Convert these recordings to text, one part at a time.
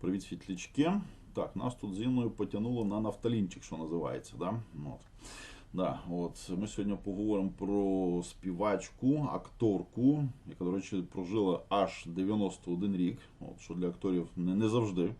Привіт, світлячки. Так, нас тут з Інною потягнуло на нафталінчик, що називається. Да? От. Да, от. Ми сьогодні поговоримо про співачку, акторку, яка, до речі, прожила аж 91 рік, от, що для акторів не, не завжди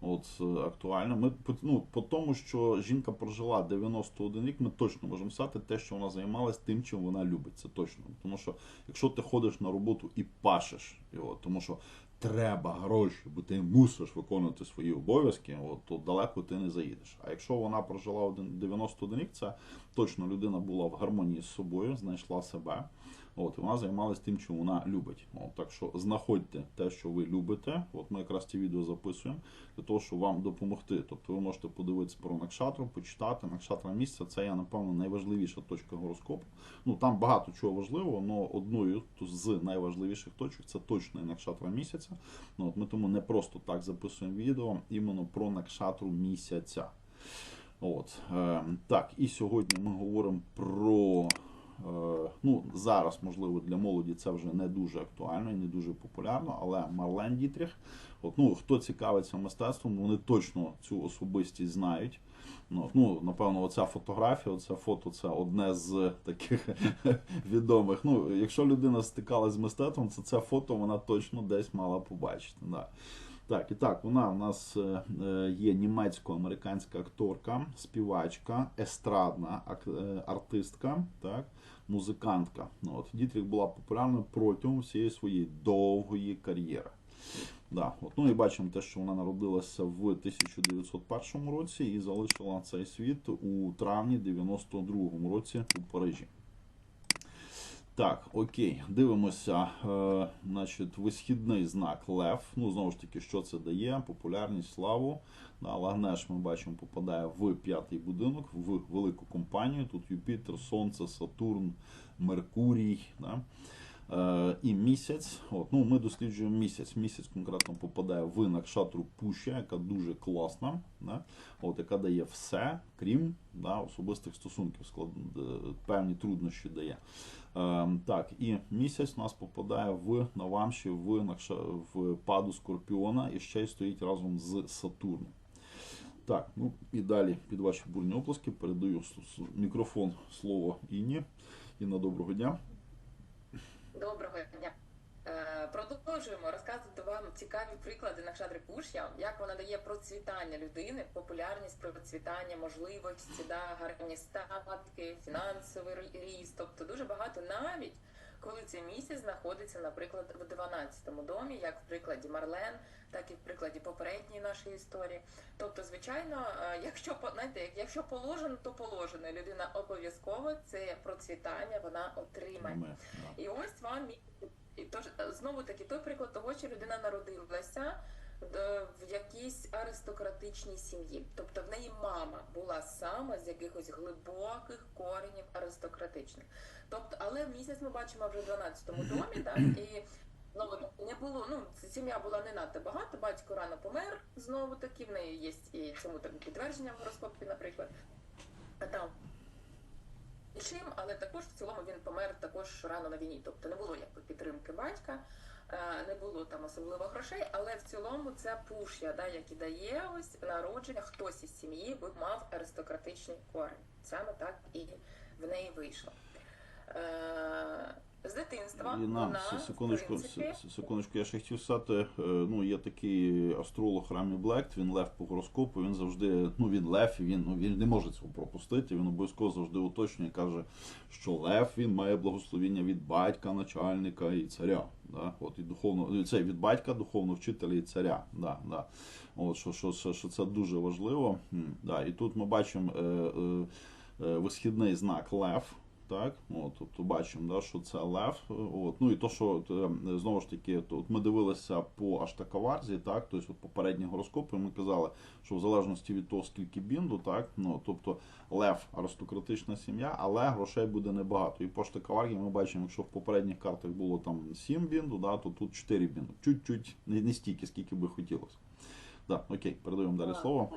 от, е, актуально. Ми, ну, по тому, що жінка прожила 91 рік, ми точно можемо сказати те, що вона займалась тим, чим вона любить. Це точно. Тому що якщо ти ходиш на роботу і пашеш його, тому що треба гроші, бо ти мусиш виконувати свої обов'язки, от, то далеко ти не заїдеш. А якщо вона прожила один- 91 рік, це точно людина була в гармонії з собою, знайшла себе. От, вона займалась тим, чим вона любить. От, так що знаходьте те, що ви любите. От ми якраз ці відео записуємо для того, щоб вам допомогти. Тобто ви можете подивитися про Накшатру, почитати. Накшатра місяця це є, напевно, найважливіша точка гороскопу. Ну там багато чого важливого, але одною з найважливіших точок це точно Накшатра місяця. Ну, от ми тому не просто так записуємо відео іменно про Накшатру місяця. От, е, так, і сьогодні ми говоримо про. Е, ну, зараз, можливо, для молоді це вже не дуже актуально і не дуже популярно, але Марлен Дітріх, от, ну, хто цікавиться мистецтвом, вони точно цю особистість знають. Ну, ну, напевно, оця фотографія, оце фото це одне з таких відомих. Ну, якщо людина стикалась з мистецтвом, то це фото вона точно десь мала побачити. Да. Так, і так, вона у нас е, е, є німецько-американська акторка, співачка, естрадна артистка, так, музикантка. Ну, От, Дітріх була популярною протягом всієї своєї довгої кар'єри. Да, от, ну і бачимо те, що вона народилася в 1901 році і залишила цей світ у травні 92 році у Парижі. Так, окей, дивимося. Е, значить, висхідний знак Лев. Ну, знову ж таки, що це дає? Популярність, славу. Да, Лагнеш, ми бачимо, попадає в п'ятий будинок, в велику компанію. Тут Юпітер, Сонце, Сатурн, Меркурій. Да? Е, і місяць. От, ну, ми досліджуємо місяць. Місяць конкретно попадає в накшатру Пуща, яка дуже класна, да? от, яка дає все, крім да, особистих стосунків, склад, е, певні труднощі дає. Е, так, і місяць у нас попадає в Навамші, в, Накша- в паду Скорпіона і ще й стоїть разом з Сатурном. Так, ну і далі під ваші бурні оплески передаю мікрофон слово Інні. Інна, доброго дня. Доброго дня. Е, Продовжуємо розказувати вам цікаві приклади Накшатри Пуш'я, як вона дає процвітання людини, популярність, процвітання, можливості, да, гарні статки, фінансовий рі- ріст. Тобто дуже багато навіть коли цей місяць знаходиться, наприклад, в 12-му домі, як в прикладі Марлен, так і в прикладі попередньої нашої історії. Тобто, звичайно, е, якщо знаєте, як- якщо положено, то положено. Людина обов'язково це процвітання вона отримає. І ось вам і тож знову таки той приклад того, що людина народилася в якійсь аристократичній сім'ї. Тобто в неї мама була саме з якихось глибоких коренів аристократичних. Тобто, але місяць ми бачимо вже в 12-му домі, так, і знову не було, ну, сім'я була не надто багато, батько рано помер, знову таки, в неї є і цьому там підтвердження в гороскопі, наприклад. А там чим, але також в цілому він помер також рано на війні. Тобто не було якби підтримки батька, е, не було там особливо грошей, але в цілому це пуш'я, да, який дає ось народження, хтось із сім'ї би мав аристократичний корень. Саме так і в неї вийшло. З дитинства Інна, вона, секундочку, секундочку, я ще хотів сказати, е, ну є такий астролог Рамі Блект, він лев по гороскопу, він завжди, ну він лев, і він, ну, він не може цього пропустити, він обов'язково завжди уточнює, каже, що лев він має благословіння від батька, начальника і царя. Да? От, і духовно, це від батька, духовного вчителя і царя. Да, да. От, що, що, що, що це дуже важливо. Да. І тут ми бачимо е, е, е, висхідний знак лев. Так, от, тобто бачимо, да, що це лев. От, ну і то, що от, е, знову ж таки, то, от ми дивилися по Аштакаварзі, так, тобто от попередні гороскопи, ми казали, що в залежності від того, скільки бінду, так, ну, тобто лев аристократична сім'я, але грошей буде небагато. І по Аштакаварзі ми бачимо, якщо в попередніх картах було там 7 бінду, да, то тут 4 бінду. Чуть-чуть не, не стільки, скільки би хотілося. Да, окей, передаємо далі слово.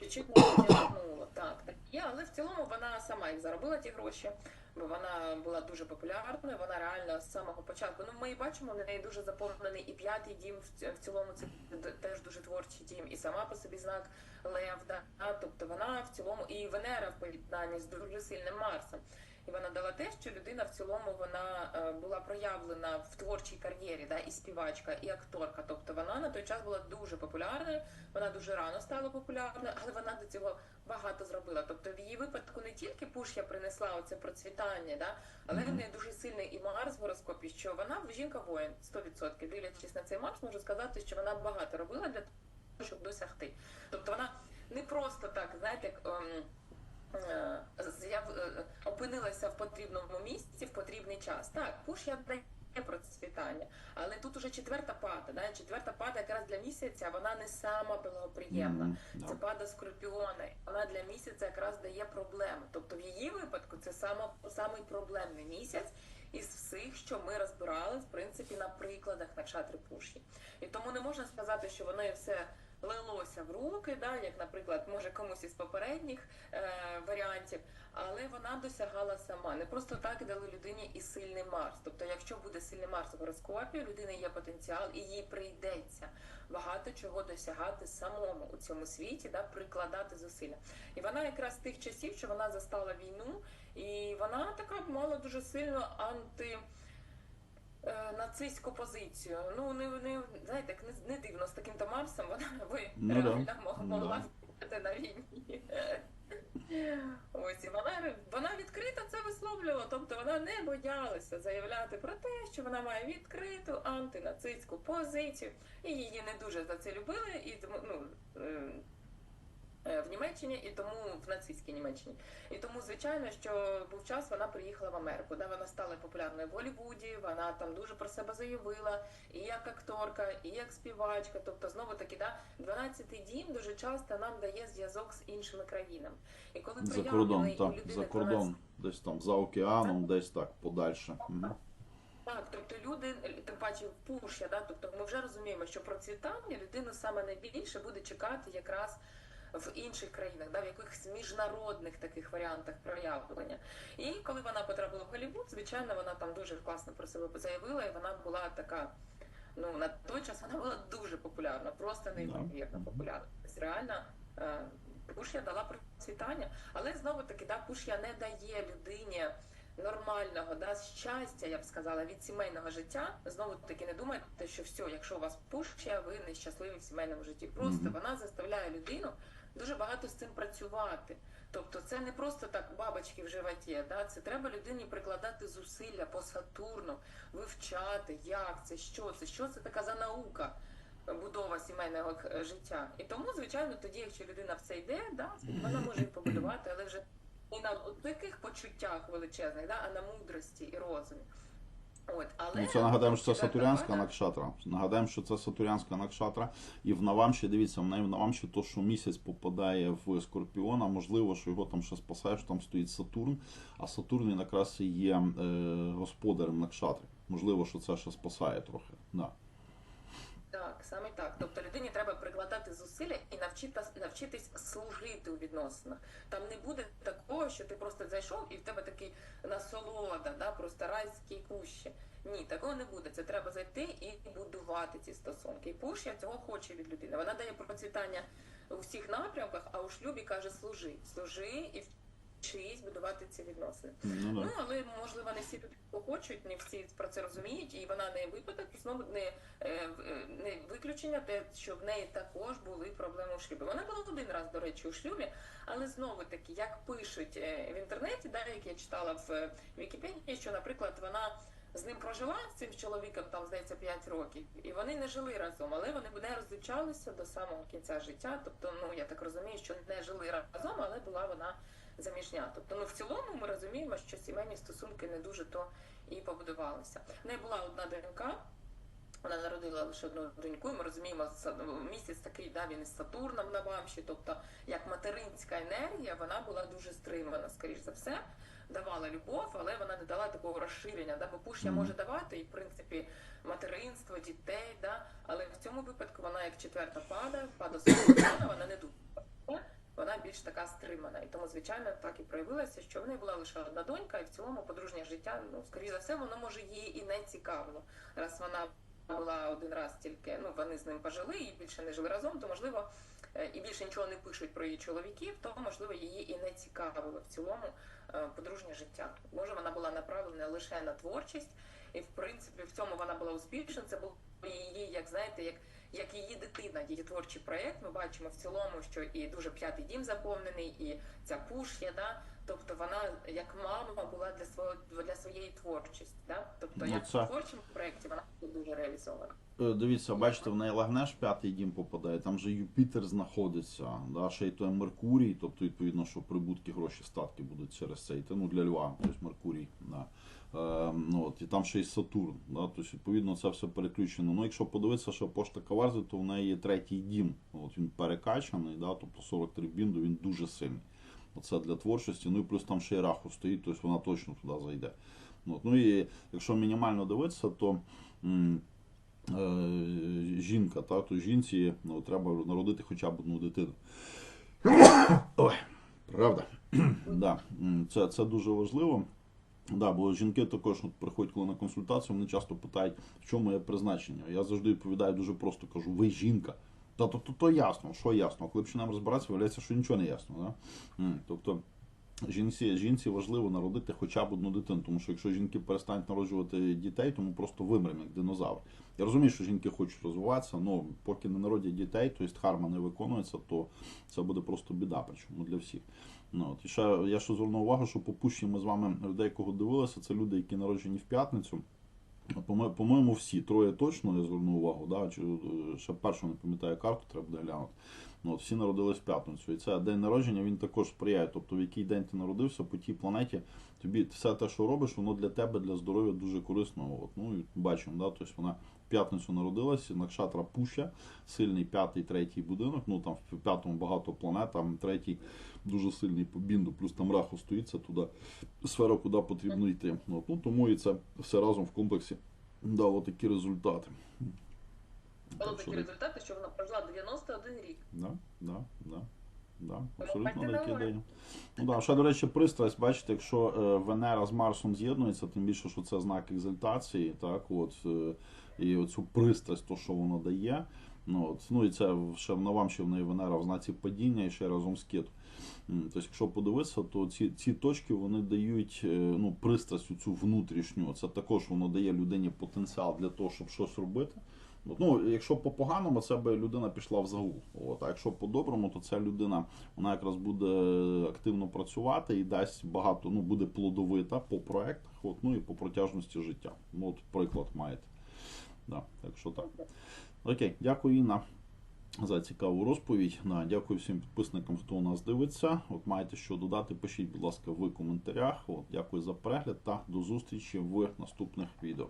чуть-чуть не потягнуло. Так, так є, але в цілому вона сама їх заробила ті гроші, бо вона була дуже популярною. Вона реально з самого початку. Ну, ми і бачимо, в неї дуже заповнений і п'ятий дім. В цілому це теж дуже творчий дім, і сама по собі знак Лев. Да? Тобто вона в цілому і Венера в поєднанні з дуже сильним Марсом. І вона дала те, що людина в цілому вона е, була проявлена в творчій кар'єрі, да, і співачка, і акторка. Тобто вона на той час була дуже популярною, вона дуже рано стала популярною, але вона до цього багато зробила. Тобто в її випадку не тільки Пуш'я принесла оце процвітання, да, але в неї дуже сильний і Марс в гороскопі, що вона жінка воїн 100%. Дивлячись на цей Марс, можу сказати, що вона багато робила для того, щоб досягти. Тобто вона не просто так, знаєте, як. Е, з'яв- е, опинилася в потрібному місці в потрібний час. Так, пуш я процвітання, але тут уже четверта пада. Да? Четверта пада якраз для місяця вона не сама благоприємна. Мгм, да. Це пада скорпіона. Вона для місяця якраз дає проблеми. Тобто в її випадку це саме самий проблемний місяць із всіх, що ми розбирали, в принципі, на прикладах на чатри пуші. І тому не можна сказати, що воно і все лилося в руки, да, як, наприклад, може комусь із попередніх е, варіантів, але вона досягала сама. Не просто так дали людині і сильний Марс. Тобто, якщо буде сильний Марс в гороскопі, у людини є потенціал, і їй прийдеться багато чого досягати самому у цьому світі, да, прикладати зусилля. І вона якраз з тих часів, що вона застала війну, і вона така мала дуже сильно анти. Е, Нацистську позицію. Ну не, не знаєте, не, не дивно з таким то Марсом вона ви Ну реально Ну могла да. на війні. Ось і вона вона відкрито це висловлювала, тобто вона не боялася заявляти про те, що вона має відкриту антинацистську позицію, і її не дуже за це любили, і ну. Е, В Німеччині і тому в нацистській Німеччині. І тому, звичайно, що був час, вона приїхала в Америку, де вона стала популярною в Голлівуді, вона там дуже про себе заявила, і як акторка, і як співачка. Тобто, знову таки, да, 12-й дім дуже часто нам дає зв'язок з іншими країнами. І коли За кордон, так, за 12 кордон, десь там за океаном, десь так, подальше. Так, тобто люди, тим паче пушя, да, тобто ми вже розуміємо, що процвітання людину саме найбільше буде чекати якраз в інших країнах, да, в якихось міжнародних таких варіантах проявлення. І коли вона потрапила в Голлівуд, звичайно, вона там дуже класно про себе заявила, і вона була така. Ну на той час вона була дуже популярна, просто неймовірно популярна. Тобто реально е, Пуш'я дала процвітання, але знову таки да, Пуш'я не дає людині нормального да, щастя, я б сказала, від сімейного життя. Знову таки не думайте, що все, якщо у вас Пуш'я, ви нещасливі в сімейному житті. Просто вона заставляє людину дуже багато з цим працювати. Тобто це не просто так бабочки в животі, да? це треба людині прикладати зусилля по Сатурну, вивчати, як це, що це, що це така за наука будова сімейного е, життя. І тому, звичайно, тоді, якщо людина в це йде, да, вона може і побудувати, але вже не на таких почуттях величезних, да, а на мудрості і розумі. От, але Ну, це нагадаємо, що це Сатурянська накшатра. Нагадаємо, що це Сатурянська накшатра. І в Навамші, дивіться, в неї в Навамші то, що місяць попадає в Скорпіона, можливо, що його там ще спасає, що там стоїть Сатурн, а Сатурн він якраз і є е, господарем накшатри. Можливо, що це ще спасає трохи. Да. Так, саме так. Тобто людині треба прикладати зусилля і навчити, навчитись служити у відносинах. Там не буде такого, що ти просто зайшов і в тебе такий насолода, да, просто райські кущі. Ні, такого не буде. Це треба зайти і будувати ці стосунки. І Пушя цього хоче від людини. Вона дає процвітання у всіх напрямках, а у шлюбі каже служи. Служи і вчись будувати ці відносини. Ну, Ну, але можливо не всі люди хочуть, не всі про це розуміють, і вона не випадок, знову не, е, е, не виключення, те, що в неї також були проблеми у шлюбі. Вона була один раз, до речі, у шлюбі, але знову таки, як пишуть е, в інтернеті, да, як я читала в Вікіпедії, що, наприклад, вона. З ним прожила з цим чоловіком, там здається 5 років, і вони не жили разом, але вони не розлучалися до самого кінця життя. Тобто, ну я так розумію, що не жили разом, але була вона заміжня. Тобто, ну в цілому ми розуміємо, що сімейні стосунки не дуже то і побудувалися. В неї була одна донька. Вона народила лише одну доньку, і ми розуміємо, місяць такий, да, він із Сатурном на Бамші, тобто як материнська енергія, вона була дуже стримана, скоріш за все, давала любов, але вона не дала такого розширення. Да, бо пушня може давати і, в принципі, материнство, дітей, да, але в цьому випадку вона як четверта пада, пада Сатурна, вона не дуже. Вона більш така стримана. І тому, звичайно, так і проявилося, що в неї була лише одна донька, і в цілому подружнє життя, ну, скоріш за все, воно може її і не цікавило. Раз вона була один раз тільки, ну вони з ним пожили і більше не жили разом, то можливо е, і більше нічого не пишуть про її чоловіків, то можливо її і не цікавило в цілому е, подружнє життя. Може, вона була направлена лише на творчість, і в принципі в цьому вона була успішна. Це був її, як знаєте, як. Як її дитина, її творчий проєкт, ми бачимо в цілому, що і дуже п'ятий дім заповнений, і ця пуш є, да? тобто вона як мама була для свого для своєї творчості. Да? Тобто Ну, як це- в творчому проєкті вона дуже реалізована. Е, Дивіться, бачите, в неї Лагнеш п'ятий дім попадає, там же Юпітер знаходиться, да, ще й той Меркурій, тобто відповідно, що прибутки, гроші, статки будуть через цей, та, ну для Льва, тобто Меркурій. Да. Е, ну, от, і там ще й Сатурн, да, тобто, відповідно, це все переключено. Ну, якщо подивитися, що пошта Каварзи, то в неї є третій дім. От він перекачаний, да, тобто 43 бінду, він дуже сильний. Оце для творчості. Ну і плюс там ще й раху стоїть, тобто вона точно туди зайде. От, ну і якщо мінімально дивитися, то. е, жінка, та, то жінці ну, треба народити хоча б одну дитину. Ой, правда. да, це, це дуже важливо. Да, бо жінки також от, приходять коли на консультацію, вони часто питають, в чому моє призначення. Я завжди відповідаю дуже просто кажу, ви жінка. Та то, то, то ясно, що ясно. А коли починаємо розбиратися, виявляється, що нічого не ясно. Да? Тобто жінці, жінці важливо народити хоча б одну дитину, тому що якщо жінки перестануть народжувати дітей, то ми просто вимремо як динозавр. Я розумію, що жінки хочуть розвиватися, але поки не народять дітей, тобто харма не виконується, то це буде просто біда, причому для всіх. Ну, от. І ще я ще звернув увагу, що по пущі ми з вами людей, кого дивилися, це люди, які народжені в п'ятницю. По-мо- По-моєму, всі троє точно я звернув увагу. Да? Е, ще першу не пам'ятаю карту, треба буде глянути. Ну, от, всі народились в п'ятницю. І це день народження він також сприяє. Тобто, в який день ти народився по тій планеті, тобі все те, що робиш, воно для тебе, для здоров'я дуже корисно. От, ну, і бачимо, да? тобто вона в п'ятницю народилася, Накшатра Пуща, сильний п'ятий, третій будинок. Ну там в п'ятому багато планет, там третій дуже сильний по бінду, плюс там раху стоїть, це туди сфера, куди потрібно йти. От, ну, тому і це все разом в комплексі дало такі результати. Було такі результати, що вона прожила 91 рік. Да, да, да. Да, абсолютно добре. день. Ну да, ще, до речі, пристрасть, бачите, якщо е, Венера з Марсом з'єднується, тим більше, що це знак екзальтації, так, от, е, і оцю пристрасть, то, що воно дає. Ну, от, ну і це ще на вам ще в неї Венера в знаці падіння і ще разом з кету. Тобто, якщо подивитися, то ці, ці точки вони дають е, ну, пристрасть цю внутрішню. Це також воно дає людині потенціал для того, щоб щось робити. Ну, якщо по поганому, це би людина пішла в загул. От, а якщо по-доброму, то ця людина вона якраз буде активно працювати і дасть багато, ну буде плодовита по проектах, от, ну і по протяжності життя. Ну, от приклад маєте. Да, так що так. Окей, дякую Інна за цікаву розповідь. Да, дякую всім підписникам, хто у нас дивиться. От маєте що додати, пишіть, будь ласка, в коментарях. От, дякую за перегляд та до зустрічі в наступних відео.